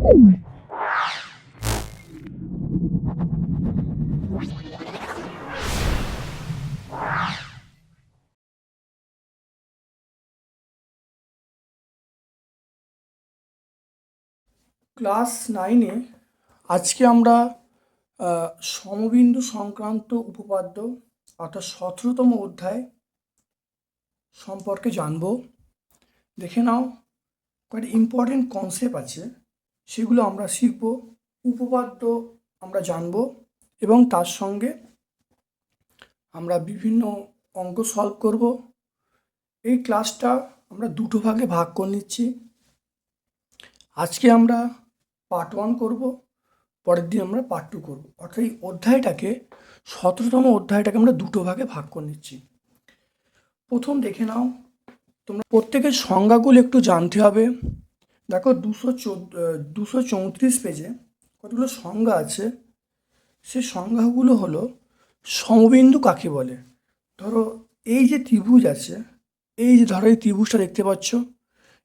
Class নাইনে আজকে আমরা সমবিন্দু সংক্রান্ত উপপাদ্য অর্থাৎ সতেরোতম অধ্যায় সম্পর্কে জানব। দেখে নাও, কয়েকটা ইম্পর্টেন্ট কনসেপ্ট আছে। সেগুলো আমরা শিখব, উপপাদ্য আমরা জানব এবং তার সঙ্গে আমরা বিভিন্ন অঙ্ক সলভ করব। এই ক্লাসটা আমরা দুটো ভাগে ভাগ করে নিচ্ছি। আজকে আমরা পার্ট ওয়ান করব, পরের দিন আমরা পার্ট টু করব। অর্থাৎ এই অধ্যায়টাকে, সতেরোতম অধ্যায়টাকে আমরা দুটো ভাগে ভাগ করে নিচ্ছি। প্রথম দেখে নাও, তোমরা প্রত্যেকের সংজ্ঞাগুলো একটু জানতে হবে। দেখো দুশো চোদ্দ দুশো চৌত্রিশ পেজে কতগুলো সংজ্ঞা আছে। সে সংজ্ঞাগুলো হলো সমবিন্দু কাকে বলে? ধরো এই যে ত্রিভুজ আছে, এই যে ধরো এই ত্রিভুজটা দেখতে পাচ্ছ,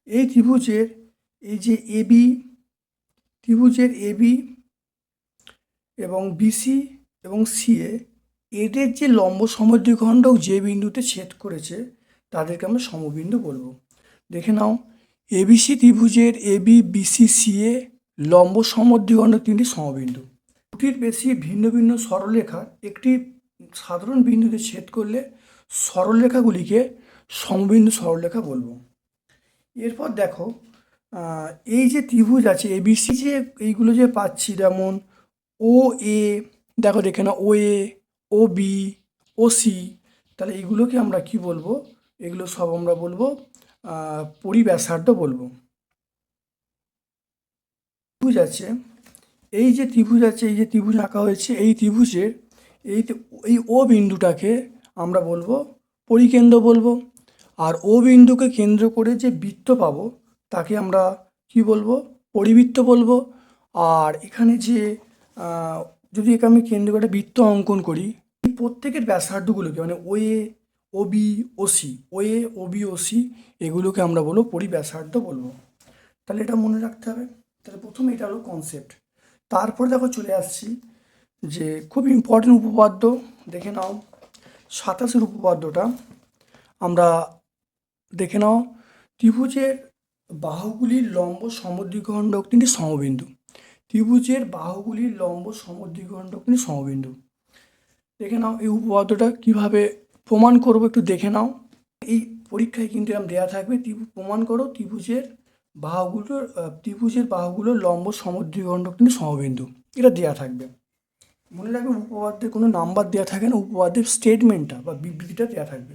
এই ত্রিভুজের এই যে এবি ত্রিভুজের এবি এবং বিসি এবং সিএ এদের যে লম্ব সমদ্বিখণ্ডক যে বিন্দুতে ছেদ করেছে, তাদেরকে আমরা সমবিন্দু বলব। দেখে নাও এবিসি ত্রিভুজের এবি বিসি সিএ লম্ব সমদ্বিখণ্ডক তিনটি সমবিন্দু। দুটির বেশি ভিন্ন ভিন্ন সরলরেখার একটি সাধারণ বিন্দুতে ছেদ করলে সরলরেখাগুলিকে সমবিন্দু সরলরেখা বলব। এরপর দেখো এই যে ত্রিভুজ আছে এবিসি যে এইগুলো যে পাচ্ছি, যেমন ও এ, দেখো দেখে না ও A, O B, O C, তাহলে এগুলোকে আমরা কি বলব? এগুলো সব আমরা বলব পরিব্যাসার্ধ বলব। ত্রিভুজ আছে, এই যে ত্রিভুজ আছে, এই যে ত্রিভুজ আঁকা হয়েছে, এই ত্রিভুজের এই এই ও বিন্দুটাকে আমরা বলব পরিকেন্দ্র বলব। আর ও বিন্দুকে কেন্দ্র করে যে বৃত্ত পাবো, তাকে আমরা কি বলব? পরিবৃত্ত বলব। আর এখানে যে যদি একে আমি কেন্দ্র করে বৃত্ত অঙ্কন করি প্রত্যেকের ব্যাসার্ধগুলোকে মানে O A O B O C A O B O C এগুলোকে আমরা বলব পরিব্যাসার্ধ বলব। তাহলে এটা মনে রাখতে হবে। তাহলে প্রথমে এটা হলো কনসেপ্ট তারপর দেখো চলে আসছি যে খুব ইম্পর্টেন্ট উপপাদ্য, দেখে নাও। সাতাশের উপপাদ্যটা আমরা দেখে নাও। ত্রিভুজের বাহুগুলির লম্ব সমদ্বিখণ্ডক তিনটি সমবিন্দু। ত্রিভুজের বাহুগুলির লম্ব সমদ্বিখণ্ডক তিনটি সমবিন্দু। দেখে নাও এই উপপাদ্যটা কীভাবে প্রমাণ করব, একটু দেখে নাও। এই পরীক্ষায় কিন্তু এরকম দেওয়া থাকবে প্রমাণ করো ত্রিভুজের বাহুগুলোর ত্রিভুজের বাহুগুলোর লম্ব সমদ্বিখণ্ডক কিন্তু সমবিন্দু, এটা দেওয়া থাকবে। মনে রাখবে উপপাদ্যের কোনো নাম্বার দেওয়া থাকে না, উপপাদ্যের স্টেটমেন্টটা বা বিবৃতিটা দেওয়া থাকবে।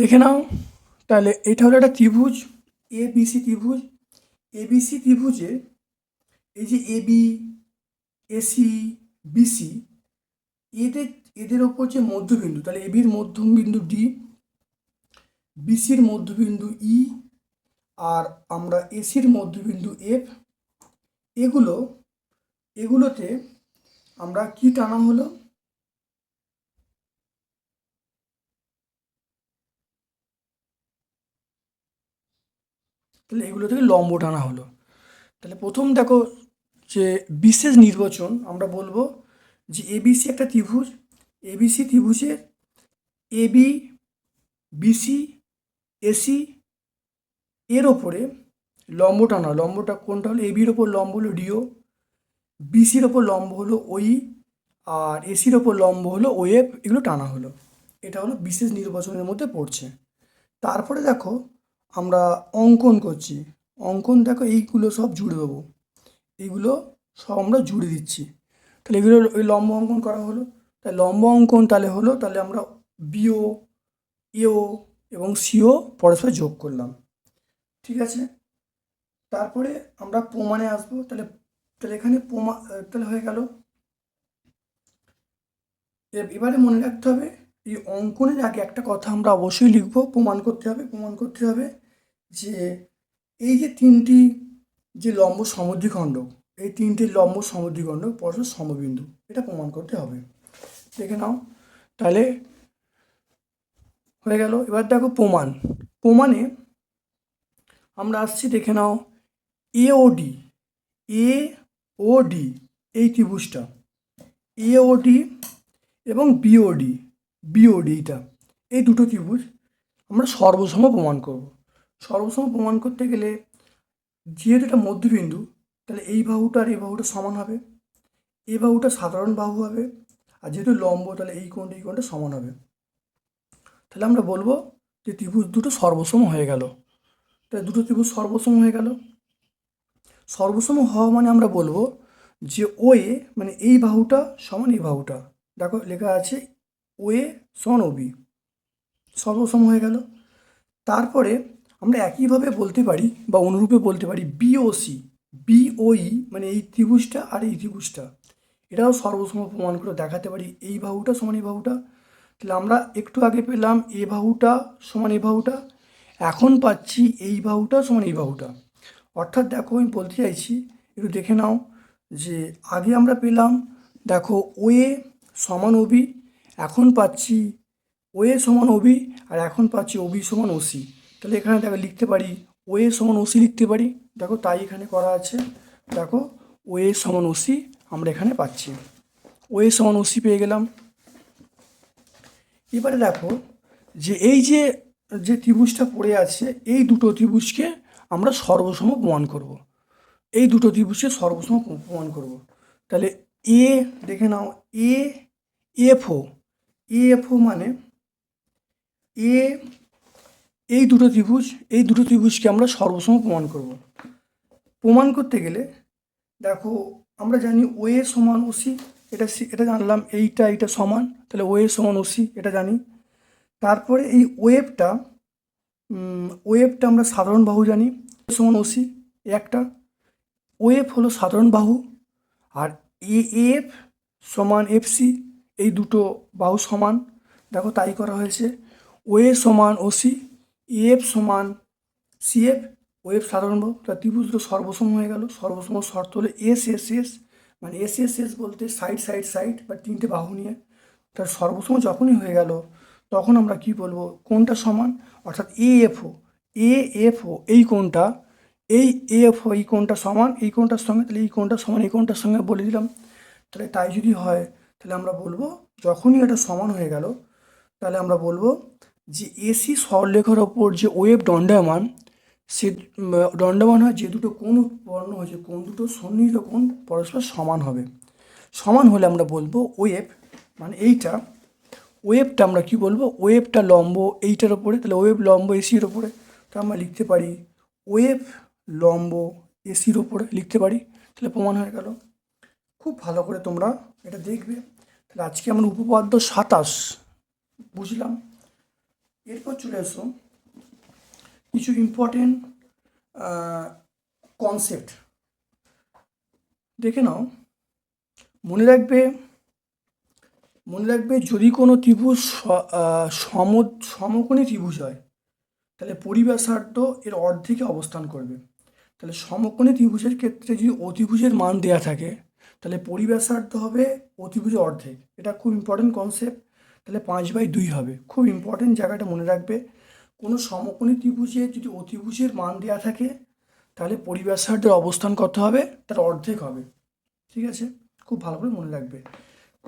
দেখে নাও। তাহলে এটা হলো একটা ত্রিভুজ এ বিসি ত্রিভুজ। এ বিসি ত্রিভুজে এই যে এ বি এসি বিসি এদের এদের ওপর যে মধ্যবিন্দু, তাহলে এবির মধ্যবিন্দু ডি বিসির মধ্যবিন্দু ই আর আমরা এসির মধ্যবিন্দু এফ এগুলো, এগুলোতে আমরা কি টানা হলো? তাহলে এগুলো থেকে লম্ব টানা হলো। তাহলে প্রথম দেখো যে বিশেষ নির্বাচন আমরা বলব যে এবিসি একটা ত্রিভুজ। এবিসি ত্রিভুজের এবি বিসি এসি এর ওপরে লম্ব টানা, লম্বটা কোনটা হলো? এবির ওপর লম্ব হলো ডিও বিসির ওপর লম্ব হলো ওই, আর এসির ওপর লম্ব হলো ওয়েব এগুলো টানা হলো। এটা হলো বিশেষ নির্বাচনের মধ্যে পড়ছে। তারপরে দেখো আমরা অঙ্কন করছি। অঙ্কন দেখো এইগুলো সব জুড়ে দেবো। এইগুলো সব আমরা জুড়ে দিচ্ছি। তাহলে এগুলো ওই লম্ব অঙ্কন করা হলো। তাই লম্ব অঙ্কন তাহলে হলো, তাহলে আমরা বিও ইও এবং সিও পরস্পর যোগ করলাম। ঠিক আছে? তারপরে আমরা প্রমাণে আসব। তাহলে তাহলে এখানে প্রমা তাহলে হয়ে গেল। এবারে মনে রাখতে হবে এই অঙ্কনের আগে একটা কথা আমরা অবশ্যই লিখব, প্রমাণ করতে হবে, প্রমাণ করতে হবে যে এই যে তিনটি যে লম্ব সমদ্বিখণ্ডক এই তিনটে লম্ব সমদ্বিখণ্ড পরস্পর সমবিন্দু, এটা প্রমাণ করতে হবে। দেখে নাও, তাহলে হয়ে গেল। এবার দেখো প্রমাণ। প্রমাণে আমরা আসছি, দেখে নাও এ O D A O D এই ত্রিভুজটা এ ও ডি এবং বিওডি বিওডি এটা এই দুটো ত্রিভুজ আমরা সর্বসম প্রমাণ করব। সর্বসম প্রমাণ করতে গেলে যেহেতু এটা মধ্যবিন্দু, তাহলে এই বাহুটা আর এই বাহুটা সমান হবে। এই বাহুটা সাধারণ বাহু হবে। আর যেহেতু লম্ব, তাহলে এই কোণটা এই কোণটা সমান হবে। তাহলে আমরা বলব যে ত্রিভুজ দুটো সর্বসম হয়ে গেল। তাহলে দুটো ত্রিভুজ সর্বসম হয়ে গেল। সর্বসম হওয়া মানে আমরা বলব যে ওয়ে মানে এই বাহুটা সমান এই বাহুটা। দেখো লেখা আছে ওয়ে সমান ওবি সর্বসম হয়ে গেল। তারপরে আমরা একইভাবে বলতে পারি বা অনুরূপে বলতে পারি বিওসি বিওই মানে এই ত্রিভুজটা আর এই ত্রিভুজটা। এটাও সর্বসম প্রমাণ করে দেখাতে পারি এই বাহুটা সমান এই বাহুটা। তাহলে আমরা একটু আগে পেলাম এ বাহুটা সমান এই বাহুটা। এখন পাচ্ছি এই বাহুটা সমান এই বাহুটা। অর্থাৎ দেখো আমি বলতে চাইছি, একটু দেখে নাও যে আগে আমরা পেলাম, দেখো ওয়ে সমান ওবি এখন পাচ্ছি ও এ সমান ওবি আর এখন পাচ্ছি ওবি সমান ওসি তাহলে এখানে দেখো লিখতে পারি ও এ সমান ওসি লিখতে পারি। দেখো তাই এখানে করা আছে। দেখো ও এ সমান ওসি আমরা এখানে পাচ্ছি। ও এ সমান ওসি পেয়ে গেলাম। এবারে দেখো যে এই যে যে ত্রিভুজটা পড়ে আছে, এই দুটো ত্রিভুজকে আমরা সর্বসম প্রমাণ করব। এই দুটো ত্রিভুজকে সর্বসম প্র- প্রমাণ করব। তাহলে এ দেখে নাও এ এফও এফও মানে এ এই দুটো ত্রিভুজ, এই দুটো ত্রিভুজকে আমরা সর্বসম প্রমাণ করব। প্রমাণ করতে গেলে, দেখো, আমরা জানি ও ওয়ে সমান ওসি এটা এটা জানলাম এইটা এইটা সমান, তাহলে ওয়ে সমান ওসি এটা জানি। তারপরে এই ওয়েবটা ওয়েবটা আমরা সাধারণ বাহু জানি সমান ওসি একটা। ওয়েব হলো সাধারণ বাহু, আর এ এফ সমান এফসি এই দুটো বাহু সমান। দেখো তাই করা হয়েছে। ওয়ে সমান ওসি এফ সমান সিএফ ওয়েব সাধারণ বাহু, তা ত্রিভুজ দুটো সর্বসম হয়ে গেল। সর্বসম শর্ত হলো এস এস এস মানে এস এস এস বলতে সাইড সাইড সাইড বা তিনটে বাহু নিয়ে। তার সর্বসম যখনই হয়ে গেল, তখন আমরা কি বলব? কোনটা সমান? অর্থাৎ এ এফও এ এফও এই কোনটা? এই এফও এই কোনটা সমান? এই কোনটার সঙ্গে? তাহলে এই কোনটা সমান, এই কোনটার সঙ্গে বলে দিলাম। তাহলে তাই যদি হয় তাহলে আমরা বলব, যখনই এটা সমান হয়ে গেল, তাহলে আমরা বলব যে এসি সরলেখার ওপর যে ওয়েব দণ্ডায়মান, সে দণ্ডমান হয় যে দুটো কোণ উৎপন্ন হয়েছে কোন দুটো সন্নিহিত কোণ পরস্পর সমান হবে। সমান হলে আমরা বলব ওয়েব মানে এইটা ওয়েবটা আমরা কি বলব? ওয়েবটা লম্ব এইটার ওপরে, তাহলে ওয়েব লম্ব এসির ওপরে, তো আমরা লিখতে পারি ওয়েব লম্ব এসির ওপরে লিখতে পারি, তাহলে প্রমাণ হয়ে গেল। খুব ভালো করে তোমরা এটা দেখবে। তাহলে আজকে আমরা উপপাদ্য সাতাশ বুঝলাম। এরপর চলে এসো। কিছু ইম্পর্টেন্ট কনসেপ্ট দেখে নাও। মনে রাখবে মনে রাখবে যদি কোনো ত্রিভুজ সম, সমকোণী ত্রিভুজ হয়, তাহলে পরিব্যাসার্ধ এর অর্ধেকে অবস্থান করবে। তাহলে সমকোণী ত্রিভুজের ক্ষেত্রে যদি অতিভুজের মান দেওয়া থাকে তাহলে পরিব্যাসার্ধ হবে অতিভুজ অর্ধেক। এটা খুব ইম্পর্টেন্ট কনসেপ্ট তাহলে পাঁচ বাই দুই হবে। খুব ইম্পর্টেন্ট জায়গাটা মনে রাখবে। কোনো সমকোণী ত্রিভুজে যদি অতিভুজের মান দেওয়া থাকে, তাহলে পরিব্যাসার্ধের অবস্থান কত হবে? তার অর্ধেক হবে। ঠিক আছে? খুব ভালো করে মনে রাখবে।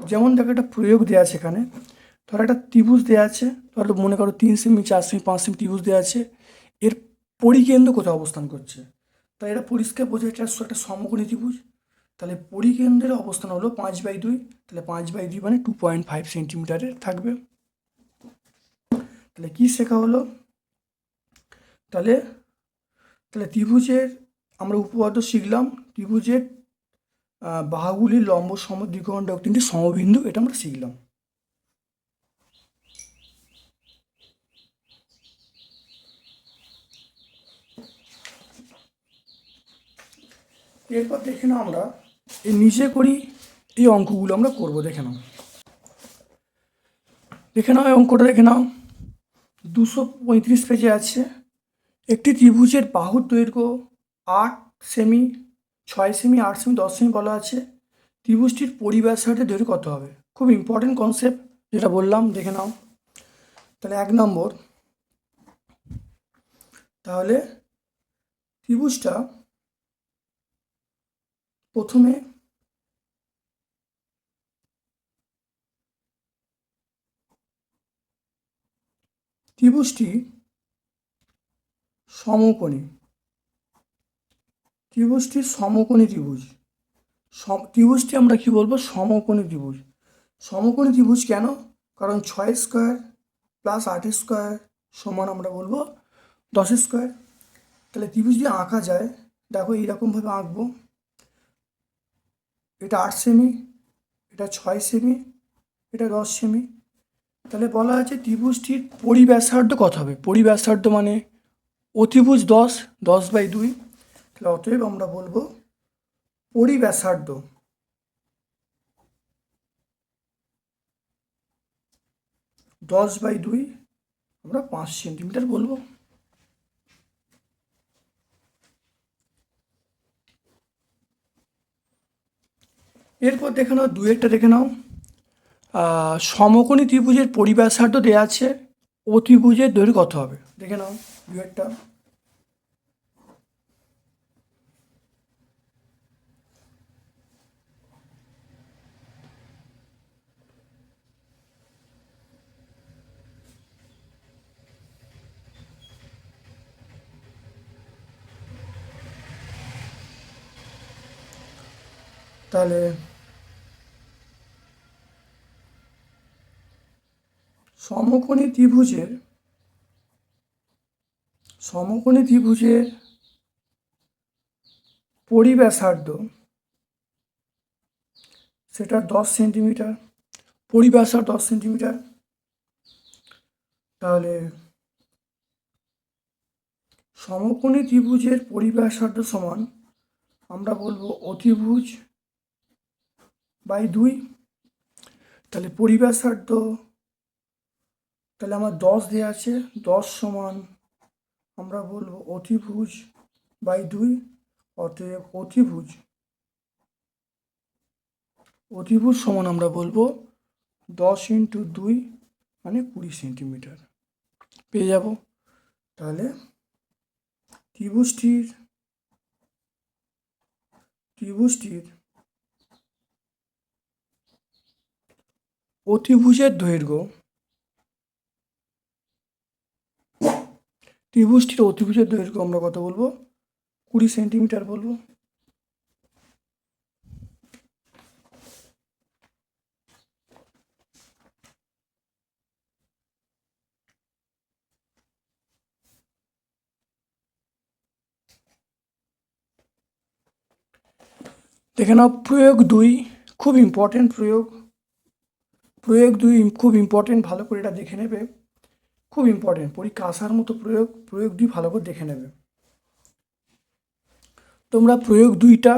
যেমন দেখো একটা প্রয়োগ দেওয়া আছে এখানে। ধরো একটা ত্রিভুজ দেওয়া আছে। ধরো মনে করো তিন সেমি, চার সেমি, পাঁচ সেমি ত্রিভুজ দেওয়া আছে। এর পরিকেন্দ্র কোথায় অবস্থান করছে? তাই এটা পরিষ্কার বোঝা এটা একটা সমকোণী ত্রিভুজ। তাহলে পরিকেন্দ্রের অবস্থান হলো পাঁচ বাই দুই তাহলে পাঁচ বাই দুই মানে টু পয়েন্ট ফাইভ সেন্টিমিটারের থাকবে। তাহলে কী শেখা হলো? তাহলে তাহলে ত্রিভুজের আমরা উপপাদ্য শিখলাম ত্রিভুজের আহ, বাহুগুলির লম্ব সমদ্বিখণ্ড তিনটি সমবিন্দু এটা আমরা শিখলাম। এরপর দেখে না আমরা এই নিচে করি, এই অঙ্কগুলো আমরা করব, দেখে নাও। দেখে নাও এই অঙ্কটা, দেখে নাও। দুশো পঁয়ত্রিশ পেজে আছে। একটি ত্রিভুজের বাহুর দৈর্ঘ্য আট সেমি, ছয় সেমি, আট সেমি, দশ সেমি বলা আছে। ত্রিভুজটির পরিব্যাসার্ধের দৈর্ঘ্য কত হবে? খুব ইম্পর্টেন্ট কনসেপ্ট যেটা বললাম, দেখে নাও। তাহলে এক নম্বর। তাহলে ত্রিভুজটা প্রথমে ত্রিভুজটি সমকোণী। ত্রিভুজটি সমকোণী ত্রিভুজ। ত্রিভুজটি আমরা কি বলব? সমকোণী ত্রিভুজ। সমকোণী ত্রিভুজ কেন? কারণ ছয় স্কোয়ার প্লাস আট স্কোয়ার সমান আমরা বলব দশ স্কোয়ার। তাহলে ত্রিভুজ যদি আঁকা যায়, দেখো এইরকমভাবে আঁকবো। এটা আট সেমি, এটা ছয় সেমি, এটা দশ সেমি তাহলে বলা আছে ত্রিভুজটির পরিব্যাসার্ধ কত হবে? পরিব্যাসার্ধ মানে অতিভুজ দশ দশ বাই দুই। তাহলে অতএব আমরা বলব পরিব্যাসার্ধ। দশ বাই দুই, আমরা পাঁচ সেন্টিমিটার বলব। এরপর দেখে নাও দুয়েরটা দেখে নাও। সমকোণী ত্রিভুজের পরিব্যাসার্ধ দেওয়া আছে। অতিভুজের দৈর্ঘ্য কত হবে? দেখে নাও দুয়েরটা তাহলে সমকোণী ত্রিভুজের সমকোণী ত্রিভুজের পরিব্যাসার্ধ সেটা দশ সেন্টিমিটার, পরিব্যাসার্ধ দশ সেন্টিমিটার। তাহলে সমকোণী ত্রিভুজের পরিব্যাসার্ধ সমান আমরা বলব অতিভুজ বাই দুই। তাহলে পরিব্যাসার্ধ তাহলে আমার দশ দেওয়া আছে, দশ সমান আমরা বলব অতিভুজ বাই দুই, অতএব অতিভুজ। অতিভুজ সমান আমরা বলব দশ ইন্টু দুই মানে কুড়ি সেন্টিমিটার পেয়ে যাব। তাহলে ত্রিভুজটির ত্রিভুজটির অতিভুজের দৈর্ঘ্য ত্রিভুজটির অতিভুজের দৈর্ঘ্য আমরা কত বলব? কুড়ি সেন্টিমিটার বলব। দেখে নাও, প্রয়োগ দুই খুব ইম্পর্টেন্ট প্রয়োগ। প্রয়োগ দুই খুব ইম্পর্টেন্ট ভালো করে এটা দেখে নেবে। খুব ইম্পর্টেন্ট পরীক্ষা আসার মতো প্রয়োগ প্রয়োগ দুই ভালো করে দেখে নেবে। তোমরা প্রয়োগ দুইটা,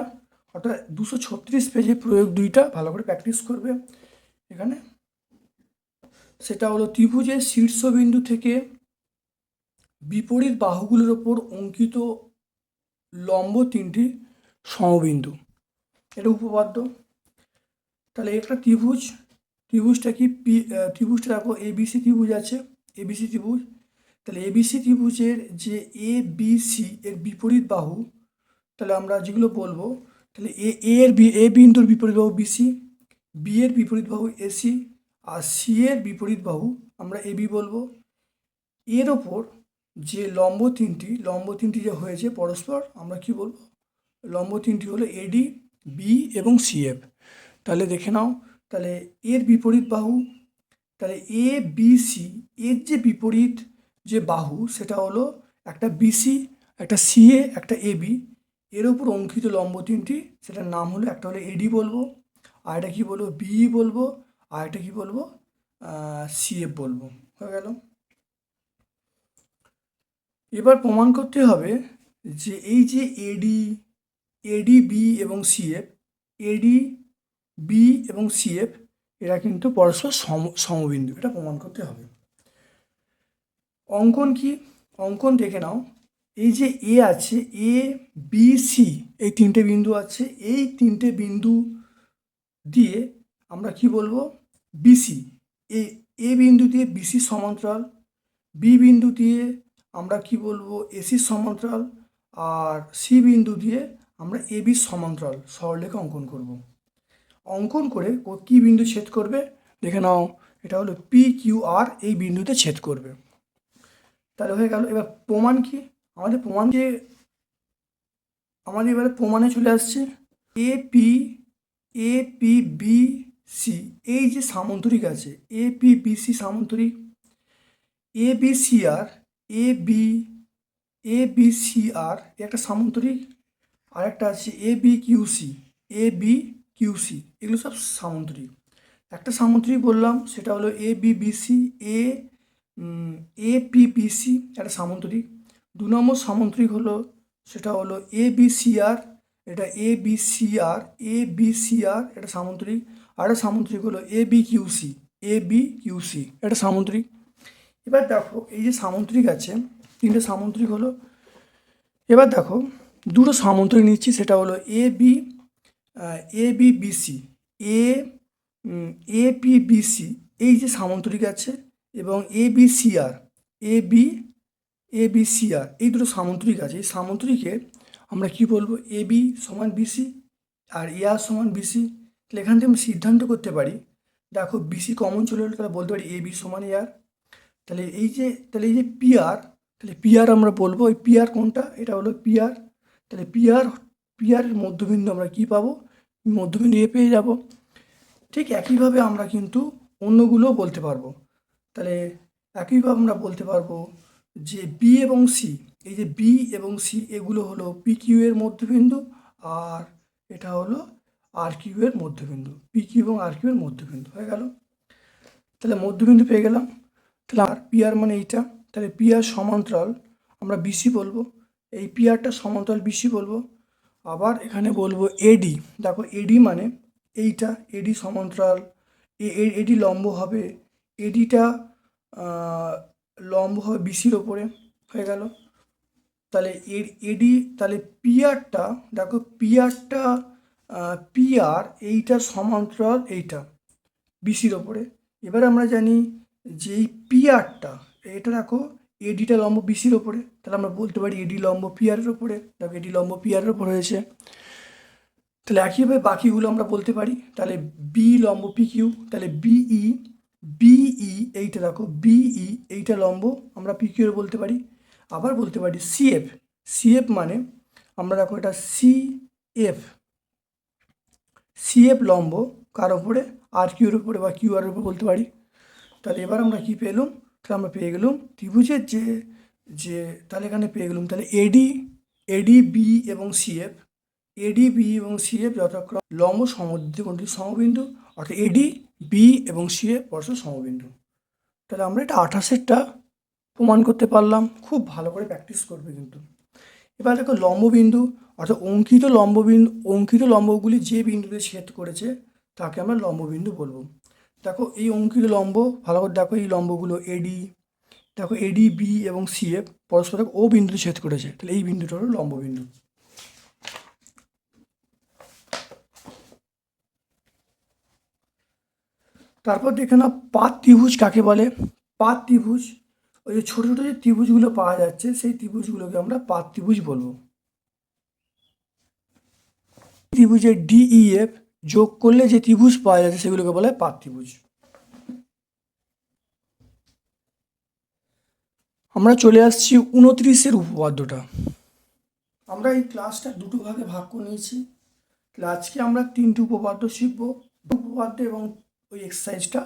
অর্থাৎ দুশো ছত্রিশ পেজে প্রয়োগ দুইটা ভালো করে প্র্যাকটিস করবে। এখানে সেটা হলো ত্রিভুজের শীর্ষবিন্দু থেকে বিপরীত বাহুগুলোর ওপর অঙ্কিত লম্ব তিনটি সমবিন্দু। এটা উপপাদ্য। তাহলে একটা ত্রিভুজ, ত্রিভুজটা কি পি ত্রিভুজটা দেখো এবিসি ত্রিভুজ আছে। এবিসি ত্রিভুজ, তাহলে এবিসি ত্রিভুজের যে এ বি সি এর বিপরীত বাহু, তাহলে আমরা যেগুলো বলব, তাহলে এ এর বি এ বিন্দুর বিপরীত বাহু বিসি বি এর বিপরীত বাহু এসি আর সি এর বিপরীত বাহু আমরা এবি বলব। এর ওপর যে লম্ব তিনটি লম্ব তিনটি যে হয়েছে পরস্পর, আমরা কি বলব? লম্ব তিনটি হলো এডি বি এবং সিএফ তাহলে দেখে নাও, তাহলে এর বিপরীত বাহু তাহলে এ বি সি এর যে বিপরীত যে বাহু, সেটা হলো একটা বিসি একটা সিএ একটা এবি এর ওপর অঙ্কিত লম্ব তিনটি, সেটার নাম হলো, একটা হলো এডি বলব, আর এটা কী বলব বি বলব, আর এটা কী বলব সিএফ বলব, হয়ে গেল। এবার প্রমাণ করতে হবে যে এই যে এডি এডি বি এবং সিএফ এডি বি এবং সিএফ এরা কিন্তু পরস্পর সম, সমবিন্দু, এটা প্রমাণ করতে হবে। অঙ্কন কি? অঙ্কন দেখে নাও। এই যে এ আছে এ বি সি এই তিনটে বিন্দু আছে, এই তিনটে বিন্দু দিয়ে আমরা কি বলব? বিসি এ এ বিন্দু দিয়ে বিসি সমান্তরাল বি বিন্দু দিয়ে আমরা কি বলব? এসি সমান্তরাল, আর সি বিন্দু দিয়ে আমরা এ বি সমান্তরাল, সরলরেখা অঙ্কন করব। অঙ্কন করে কী বিন্দু ছেদ করবে? দেখে নাও, এটা হলো পি কিউ আর এই বিন্দুতে ছেদ করবে। তাহলে হয়ে গেল, এবার প্রমাণ কি? আমাদের প্রমাণ যে, আমাদের এবারে প্রমাণে চলে আসছে A P A P B C এই যে সামন্তরিক আছে এ পি বি সি সামন্তরিক A B C R A B A B C আর একটা সামন্তরিক, আরেকটা আছে A B Q C A B Q C এগুলো সব সামন্তরিক একটা সামুদ্রিক বললাম, সেটা হলো A B B C A A P B C একটা সামুদ্রিক দু নম্বর সামুদ্রিক হলো, সেটা হলো এ বি সি আর এটা এ বি সি আর এ বি সি আর এটা সামুদ্রিক একটা সামুদ্রিক হলো A B QC A B QC এটা সামুদ্রিক এবার দেখো, এই যে সামুদ্রিক আছে তিনটে সামুদ্রিক হলো। এবার দেখো, দুটো সামুদ্রিক নিচ্ছি, সেটা হলো A B A B B C A A P B C এই যে সামন্তরিক আছে এবং A B C R A B A B C আর এই দুটো সামন্তরিক আছে। এই সামন্তরিকে আমরা কি বলব? এ বি সমান বিসি আর এ আর সমান বিসি তাহলে এখান থেকে আমরা সিদ্ধান্ত করতে পারি। দেখো বিসি কমন চলে এলো, তাহলে বলতে পারি এ বি সমান এ আর তাহলে এই যে, তাহলে এই যে পি আর তাহলে পি আর আমরা বলব। ওই পি আর কোনটা? এটা হলো পি আর তাহলে পি আর পি আর মধ্যবিন্দু আমরা কী পাবো? মধ্যবিন্দু নিয়ে পেয়ে যাব। ঠিক একইভাবে আমরা কিন্তু অন্যগুলোও বলতে পারব। তাহলে একইভাবে আমরা বলতে পারব যে বি এবং সি এই যে বি এবং সি এগুলো হলো পি কিউ এর মধ্যবিন্দু আর এটা হলো আর কিউ এর মধ্যবিন্দু। পি কিউ এবং আর কিউ এর মধ্যবিন্দু, হয়ে গেল। তাহলে মধ্যবিন্দু পেয়ে গেলাম। তাহলে আর পি আর মানে এইটা। তাহলে পি আর সমান্তরাল, আমরা বিসি বলব। এই পি আরটা সমান্তরাল বিসি বলব। আবার এখানে বলব এডি দেখো এডি মানে এইটা এডি সমান্তরাল এডি লম্ব হবে এডিটা লম্ব হবে বিসির ওপরে, হয়ে গেল। তাহলে এডি তাহলে পিয়ারটা দেখো পিয়ারটা পিয়ার এইটা সমান্তরাল এইটা বিসির ওপরে। এবার আমরা জানি যে এই পিয়ারটা এটা দেখো এডিটা লম্ব বিসির ওপরে। তাহলে আমরা বলতে পারি এডি লম্ব পিয়ারের ওপরে। দেখো এডি লম্ব পিয়ারের ওপর হয়েছে। তাহলে একইভাবে বাকিগুলো আমরা বলতে পারি। তাহলে বি লম্ব পি কিউ তাহলে বিই বিই এইটা দেখো বিই এইটা লম্ব আমরা পি কিউ বলতে পারি। আবার বলতে পারি সিএফ সিএফ মানে আমরা দেখো এটা সি এফ সিএফ লম্ব কার ওপরে? আর কিউর ওপরে বা কিউ আর উপরে বলতে পারি। তাহলে এবার আমরা কি পেলাম? তাহলে আমরা পেয়ে গেলাম? ত্রিভুজের যে যে তাহলে এখানে পেয়ে গেলাম। তাহলে এডি এডি বি এবং সিএফ এডি বি এবং সিএফ যথাক্রম লম্ব সমদ্বিকোণটি সমবিন্দু, অর্থাৎ এডি বি এবং সিএফ পরস্পর সমবিন্দু। তাহলে আমরা এটা আঠাশেরটা প্রমাণ করতে পারলাম। খুব ভালো করে প্র্যাকটিস করবে কিন্তু। এবার দেখো লম্ববিন্দু, অর্থাৎ অঙ্কিত লম্ববিন্দু, অঙ্কিত লম্বগুলি যে বিন্দুতে ছেদ করেছে, তাকে আমরা লম্ববিন্দু বলব। দেখো এই অঙ্কিত লম্ব, ভালো করে দেখো এই লম্বগুলো এডি দেখো এডি বি এবং সি এফ পরস্পর ও বিন্দুতে ছেদ করেছে। তাহলে এই বিন্দুটা হলো লম্ব বিন্দু। তারপর দেখে না পাত ত্রিভুজ কাকে বলে? পাত ত্রিভুজ, ওই যে ছোটো ছোটো যে ত্রিভুজগুলো পাওয়া যাচ্ছে, সেই ত্রিভুজগুলোকে আমরা পাত ত্রিভুজ বলব। ত্রিভুজের ডিইএফ যোগ করলে যে ত্রিভুজ পাওয়া যাচ্ছে সেগুলোকে বলে পাত ত্রিভুজ। আমরা চলে আসছি উনত্রিশের উপপাদ্যটা। আমরা এই ক্লাসটা দুটো ভাগে ভাগ করে নিয়েছি। আজকে আমরা তিনটে উপপাদ্য শিখব। উপপাদ্য এবং ওই এক্সারসাইজটা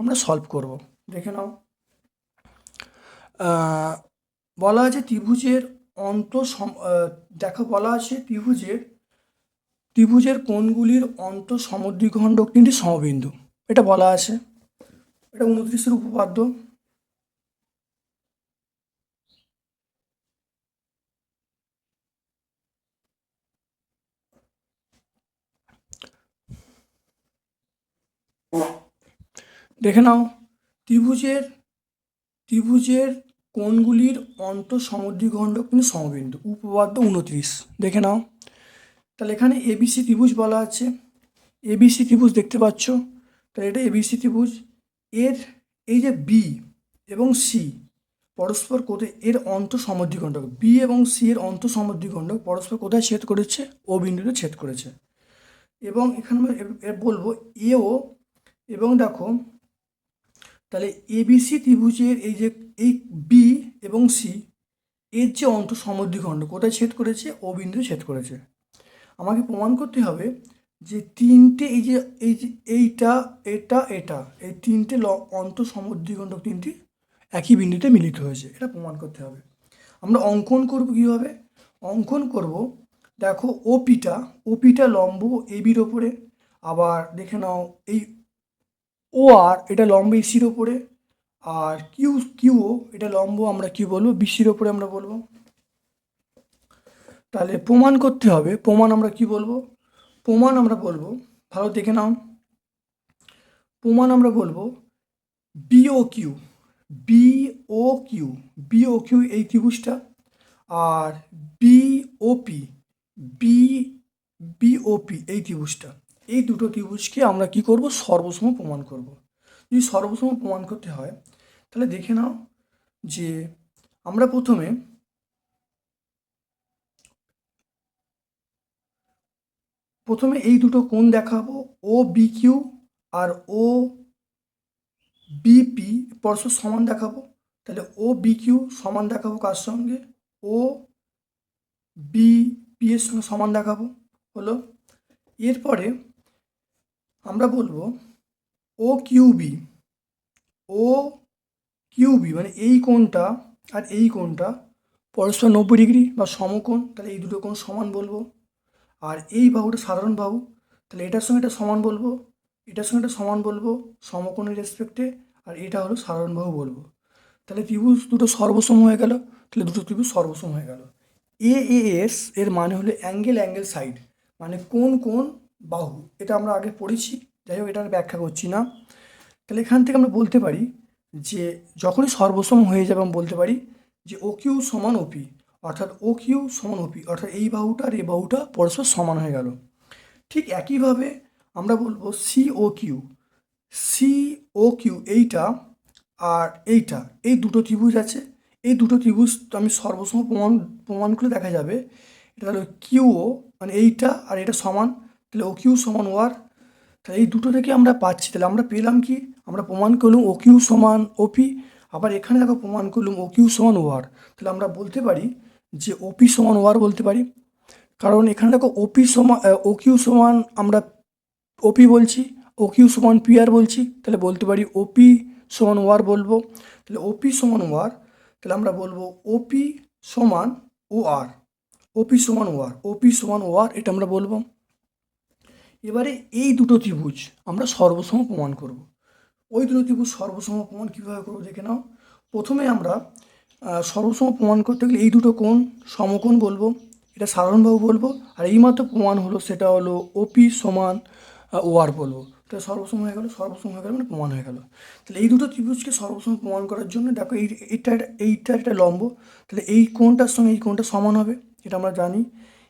আমরা সলভ করব। দেখে নাও। বলা আছে ত্রিভুজের অন্ত দেখো, বলা আছে ত্রিভুজের ত্রিভুজের কোণগুলির অন্ত সমদ্বিখণ্ড তিনটি সমবিন্দু। এটা বলা আছে। এটা উনত্রিশের উপপাদ্য। দেখে নাও, ত্রিভুজের ত্রিভুজের কোণগুলির অন্ত সমদ্বিখণ্ড কিন্তু সমবিন্দু। উপপাদ্য উনত্রিশ। দেখে নাও। তাহলে এখানে এবিসি ত্রিভুজ বলা আছে। এবিসি ত্রিভুজ দেখতে পাচ্ছ। তাহলে এটা এবিসি ত্রিভুজ। এর এই যে বি এবং সি পরস্পর কোথায় এর অন্ত সমদ্বিখণ্ডক বি এবং সি এর অন্ত সমদ্বিখণ্ডক পরস্পর কোথায় ছেদ করেছে? ও বিন্দুতে ছেদ করেছে। এবং এখানে আমরা বলব এও এবং দেখো, তাহলে এবিসি ত্রিভুজের এই যে, এই বি এবং সি এর যে অন্ত সমদ্বিখণ্ড কোথায় ছেদ করেছে? ও বিন্দুতে ছেদ করেছে। আমাকে প্রমাণ করতে হবে যে তিনটে এই যে এই যে এইটা, এটা এটা, এই তিনটে অন্ত সমদ্বিখণ্ডক তিনটি একই বিন্দুতে মিলিত হয়েছে। এটা প্রমাণ করতে হবে। আমরা অঙ্কন করব কীভাবে? অঙ্কন করব, দেখো ওপিটা ওপিটা লম্ব এবির ওপরে, আবার দেখে নাও এই ও আর এটা লম্ব এসির ওপরে, আর কিউ কিউও এটা লম্ব আমরা কি বলব? বিসির ওপরে আমরা বলব। তাহলে প্রমাণ করতে হবে। প্রমাণ আমরা কি বলব? প্রমাণ আমরা বলব, ভালো দেখে নাও। প্রমাণ আমরা বলব B O Q B O Q B ত্রিভুজটা আর বিওপি বি বিওপি এই ত্রিভুজটা। এই দুটো ত্রিভুজকে আমরা কি করব? সর্বসম প্রমাণ করব। যদি সর্বসম প্রমাণ করতে হয়, তাহলে দেখে নাও যে আমরা প্রথমে প্রথমে এই দুটো কোণ দেখাবো ও বি কিউ আর ও বিপি পরস্পর সমান দেখাবো। তাহলে ও বি কিউ সমান দেখাবো কার সঙ্গে? ও বি পি এর সঙ্গে সমান দেখাবো। হলো? এরপরে আমরা বলব ও কিউবি ও কিউবি মানে এই কোণটা আর এই কোণটা পরস্পর নব্বই ডিগ্রি বা সমকোণ, তাহলে এই দুটো কোণ সমান বলব। আর এই বাহুটা সাধারণ বাহু, তাহলে এটার সঙ্গে এটা সমান বলব? এটার সঙ্গে এটা সমান বলব সমকোণের রেসপেক্টে আর এটা হলো সাধারণ বাহু বলব। তাহলে ত্রিভুজ দুটো সর্বসম হয়ে গেল, তাহলে দুটো ত্রিভুজ সর্বসম হয়ে গেল। এ এস এর মানে হলো অ্যাঙ্গেল অ্যাঙ্গেল সাইড মানে কোন কোন বাহু। এটা আমরা আগে পড়েছি, যাই হোক এটা ব্যাখ্যা করছি না। তাহলে এখান থেকে আমরা বলতে পারি যে, যখনই সর্বসম হয়ে যাবে আমি বলতে পারি যে ও কিউ সমান ওপি অর্থাৎ ও কিউ সমান ওপি অর্থাৎ এই বাহুটা আর এই বাহুটা পরস্পর সমান হয়ে গেল। ঠিক একইভাবে আমরা বলব C O Q C O Q এইটা আর এইটা, এই দুটো ত্রিভুজ আছে। এই দুটো ত্রিভুজ তো আমি সর্বসম প্রমাণ প্রমাণ করলে দেখা যাবে। এটা হলো কিউ ও মানে এইটা আর এটা সমান, তাহলে ও কিউ সমান ওয়ার তাহলে এই দুটো থেকে আমরা পাচ্ছি। তাহলে আমরা পেলাম কি? আমরা প্রমাণ করলাম ও কিউ সমান ওপি আবার এখানে দেখো প্রমাণ করলাম ও কিউ সমান ওয়ার তাহলে আমরা বলতে পারি যে ওপি সমান ওয়ার বলতে পারি। কারণ এখানে দেখো ওপি সমান ও কিউ সমান আমরা ওপি বলছি ও কিউ সমান পি আর বলছি, তাহলে বলতে পারি ওপি সমান ওয়ার বলব। তাহলে ওপি সমান ওয়ার তাহলে আমরা বলব ওপি সমান ও আর ওপি সমান ওয়ার ওপি সমান ওয়ার এটা আমরা বলব। এবারে এই দুটো ত্রিভুজ আমরা সর্বসম প্রমাণ করব। ওই দুটো ত্রিভুজ সর্বসম প্রমাণ কীভাবে করব দেখে নাও। প্রথমে আমরা সর্বসম প্রমাণ করতে গেলে এই দুটো কোণ সমকোণ বলব। এটা সাধারণভাবে বলব আর এইমাত্র প্রমাণ হলো সেটা হলো ওপি সমান ওয়ার বলব। তাহলে সর্বসম হয়ে গেল সর্বসম হয়ে গেল মানে প্রমাণ হয়ে গেল। তাহলে এই দুটো ত্রিভুজকে সর্বসম প্রমাণ করার জন্য দেখো এই এইটা এইটা একটা লম্ব। তাহলে এই কোণটার সঙ্গে এই কোণটা সমান হবে এটা আমরা জানি।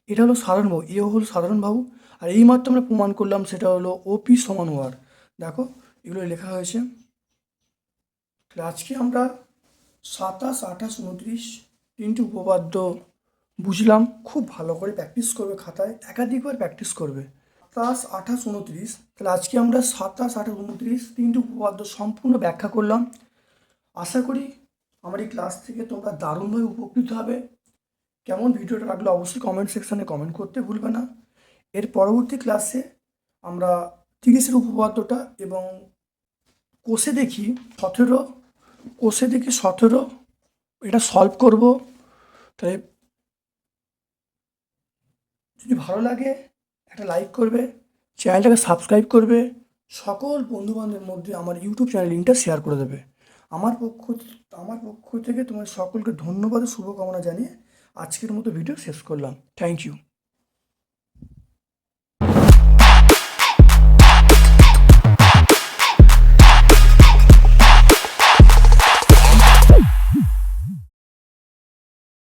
এটা হলো সাধারণ বাহু এও হলো সাধারণ বাহু আর এই মাত্র আমরা প্রমাণ করলাম সেটা হলো ওপি সমান ওয়ার দেখো, এগুলো লেখা হয়েছে। আজকে আমরা সাতাশ, আঠাশ, উনত্রিশ, তিনটি উপপাদ্য বুঝলাম, খুব ভালো করে প্র্যাকটিস করবে খাতায়, একাধিকবার প্র্যাকটিস করবে। সাতাশ, আঠাশ, উনত্রিশ, তাহলে আজকে আমরা সাতাশ, আঠাশ, উনত্রিশ, তিনটি উপপাদ্য সম্পূর্ণ ব্যাখ্যা করলাম। আশা করি আমার এই ক্লাস থেকে তোমরা দারুণভাবে উপকৃত হবে। কেমন ভিডিওটা লাগল অবশ্যই কমেন্ট সেকশানে কমেন্ট করতে ভুলবে না। এর পরবর্তী ক্লাসে আমরা তিরিশের উপপাদ্যটা এবং কোষে দেখি সতেরো কোষে দেখি সতেরো, এটা সলভ করব। তাহলে যদি ভালো লাগে, একটা লাইক করবে, চ্যানেলটাকে সাবস্ক্রাইব করবে, সকল বন্ধুবান্ধবের মধ্যে আমার ইউটিউব চ্যানেল লিঙ্কটা শেয়ার করে দেবে। আমার পক্ষ আমার পক্ষ থেকে তোমার সকলকে ধন্যবাদ শুভকামনা জানিয়ে আজকের মতো ভিডিও শেষ করলাম। Thank you